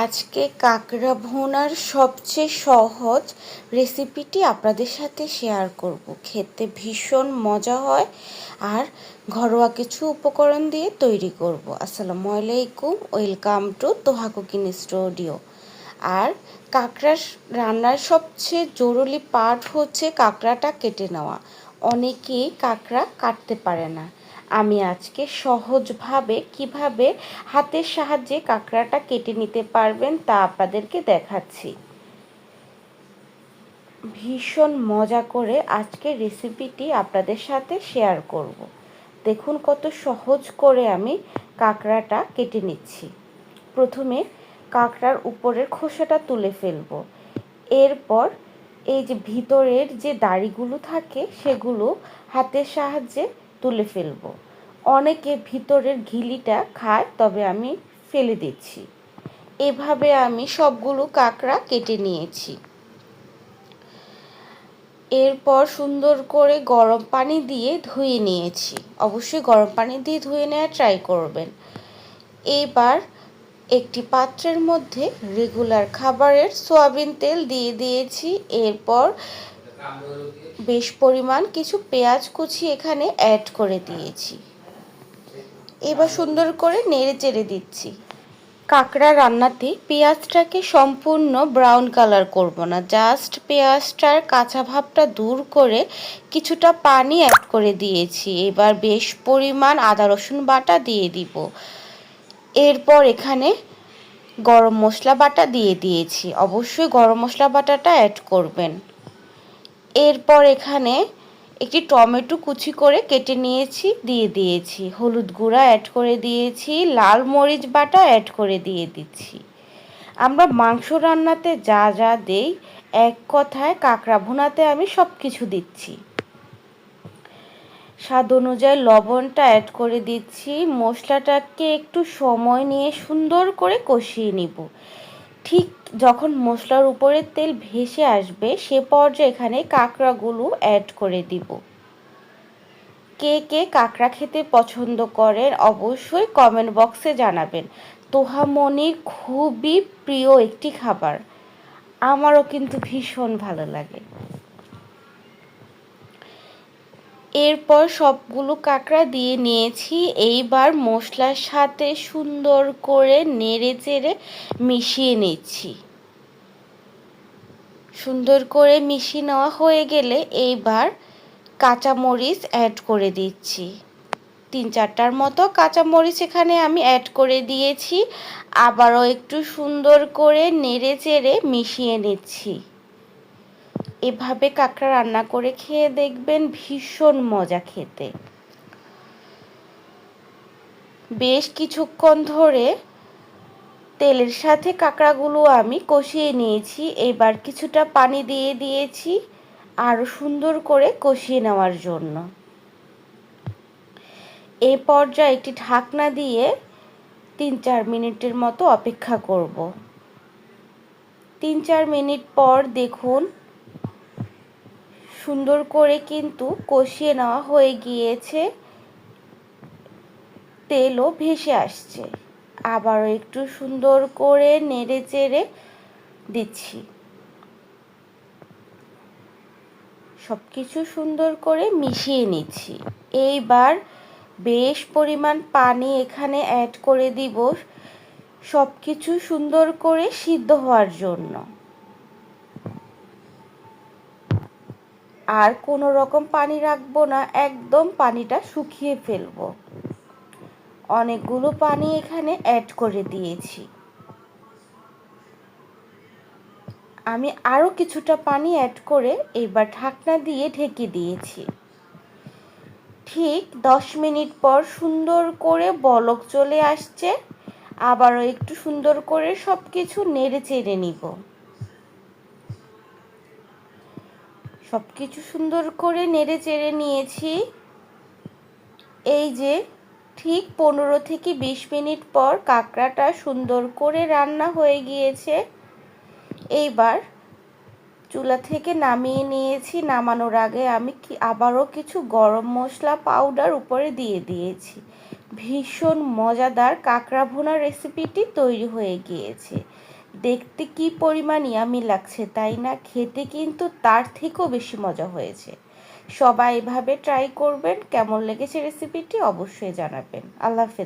আজকে কাঁকড়া ভুনার সবচেয়ে সহজ রেসিপিটি আপনাদের সাথে শেয়ার করব। খেতে ভীষণ মজা হয় আর ঘরোয়া কিছু উপকরণ দিয়ে তৈরি করব। আসসালামু আলাইকুম welcome to Toha cooking studio আর কাঁকড়ার রান্নার সবচেয়ে জরুরি পার্ট হচ্ছে কাঁকড়াটা কেটে নেওয়া। অনেকেই কাঁকড়া কাটতে পারে না। আমি আজকে সহজভাবে কীভাবে হাতের সাহায্যে কাঁকড়াটা কেটে নিতে পারবেন তা আপনাদেরকে দেখাচ্ছি। ভীষণ মজা করে আজকে রেসিপিটি আপনাদের সাথে শেয়ার করব। দেখুন কত সহজ করে আমি কাঁকড়াটা কেটে নিচ্ছি। প্রথমে কাঁকড়ার উপরের খোসাটা তুলে ফেলব। এরপর এই যে ভিতরের যে দাড়িগুলো থাকে সেগুলো হাতের সাহায্যে তুলে ফেলব। অনেকে ভিতরের ঘিলিটা খায়, তবে আমি ফেলে দিচ্ছি। এভাবে আমি সবগুলো কাঁকড়া কেটে নিয়েছি। এরপর সুন্দর করে গরম পানি দিয়ে ধুয়ে নিয়েছি। অবশ্যই গরম পানি দিয়ে ধুয়ে নেওয়ার ট্রাই করবেন। এবার একটি পাত্রের মধ্যে রেগুলার খাবারের সোয়াবিন তেল দিয়ে দিয়েছি। এরপর বেশ পরিমাণ কিছু পেঁয়াজ কুচি এখানে অ্যাড করে দিয়েছি। এবার সুন্দর করে নেড়ে চেড়ে দিচ্ছি। কাঁকড়া রান্নাতে পেঁয়াজটাকে সম্পূর্ণ ব্রাউন কালার করব না জাস্ট পেঁয়াজটার কাঁচা ভাবটা দূর করে কিছুটা পানি অ্যাড করে দিয়েছি। এবার বেশ পরিমাণ আদা, রসুন বাটা দিয়ে দিব। এরপর এখানে গরম মশলা বাটা দিয়ে দিয়েছি। অবশ্যই গরম মশলা বাটাটা অ্যাড করবেন। এরপর এখানে একটি টমেটো কুচি করে কেটে নিয়েছি, দিয়ে দিয়েছি। হলুদ গুঁড়া অ্যাড করে দিয়েছি, লাল মরিচ বাটা অ্যাড করে দিয়ে দিচ্ছি। আমরা মাংস রান্নাতে যা যা দেই, এক কথায় কাঁকড়া ভুনাতে আমি সব কিছু দিচ্ছি। স্বাদ অনুযায়ী লবণটা অ্যাড করে দিচ্ছি। মশলাটাকে একটু সময় নিয়ে সুন্দর করে কষিয়ে নিব। ঠিক যখন মশলার উপরে তেল ভেসে আসবে, সে পর্যায়ে এখানে কাঁকড়াগুলো অ্যাড করে দিব। কে কে কাঁকড়া খেতে পছন্দ করেন অবশ্যই কমেন্ট বক্সে জানাবেন। তোহামনির খুবই প্রিয় একটি খাবার। আমারও কিন্তু ভীষণ ভালো লাগে। এরপর সবগুলো কাঁকড়া দিয়ে নিয়েছি। এইবার মশলার সাথে সুন্দর করে নেড়ে চেড়ে মিশিয়ে নিচ্ছি। সুন্দর করে মিশিয়ে নেওয়া হয়ে গেলে এইবার কাঁচামরিচ অ্যাড করে দিচ্ছি। তিন চারটার মতো কাঁচামরিচ এখানে আমি অ্যাড করে দিয়েছি। আবারও একটু সুন্দর করে নেড়ে চেড়ে মিশিয়ে নিচ্ছি। এভাবে কাঁকড়া রান্না করে খেয়ে দেখবেন ভীষণ মজা খেতে। বেশ কিছুক্ষণ ধরে তেলের সাথে কাঁকড়াগুলো আমি কষিয়ে নিয়েছি। এবার কিছুটা পানি দিয়ে দিয়েছি আরও সুন্দর করে কষিয়ে নেওয়ার জন্য। এ পর্যায়ে একটি ঢাকনা দিয়ে তিন চার মিনিটের মতো অপেক্ষা করব। তিন চার মিনিট পর দেখুন সুন্দর করে কিন্তু কষিয়ে নেওয়া হয়ে গিয়েছে। তেলও ভেসে আসছে। আবারও একটু সুন্দর করে নেড়ে চেড়ে দিচ্ছি। সব কিছু সুন্দর করে মিশিয়ে নিচ্ছি। এইবার বেশ পরিমাণ পানি এখানে অ্যাড করে দিব। সব কিছু সুন্দর করে সিদ্ধ হওয়ার জন্য। আর কোনো রকম পানি রাখব না, একদম পানিটা শুকিয়ে ফেলব। অনেকগুলো পানি এখানে অ্যাড করে দিয়েছি। আমি আরও কিছুটা পানি অ্যাড করে এবার ঢাকনা দিয়ে ঢেকে দিয়েছি। ঠিক দশ মিনিট পর সুন্দর করে বলক চলে আসছে। আবারও একটু সুন্দর করে সব কিছু নেড়ে চেড়ে নিব। সব কিছু সুন্দর করে নেড়ে চেড়ে নিয়েছি। এই যে, ঠিক পনেরো থেকে বিশ মিনিট পর কাঁকড়াটা সুন্দর করে রান্না হয়ে গিয়েছে। এইবার চুলা থেকে নামিয়ে নিয়েছি। নামানোর আগে আমি কি আবারও কিছু গরম মশলা পাউডার উপরে দিয়ে দিয়েছি। ভীষণ মজাদার কাঁকড়া ভুনা রেসিপিটি তৈরি হয়ে গিয়েছে। দেখতে কি পরিমাণ ইয়ামি লাগছে, তাই না? খেতে কিন্তু তার থেকেও বেশি মজা হয়েছে। সবাই এভাবে ট্রাই করবেন, কেমন লেগেছে রেসিপিটি অবশ্যই জানাবেন। আল্লাহ হাফেজ।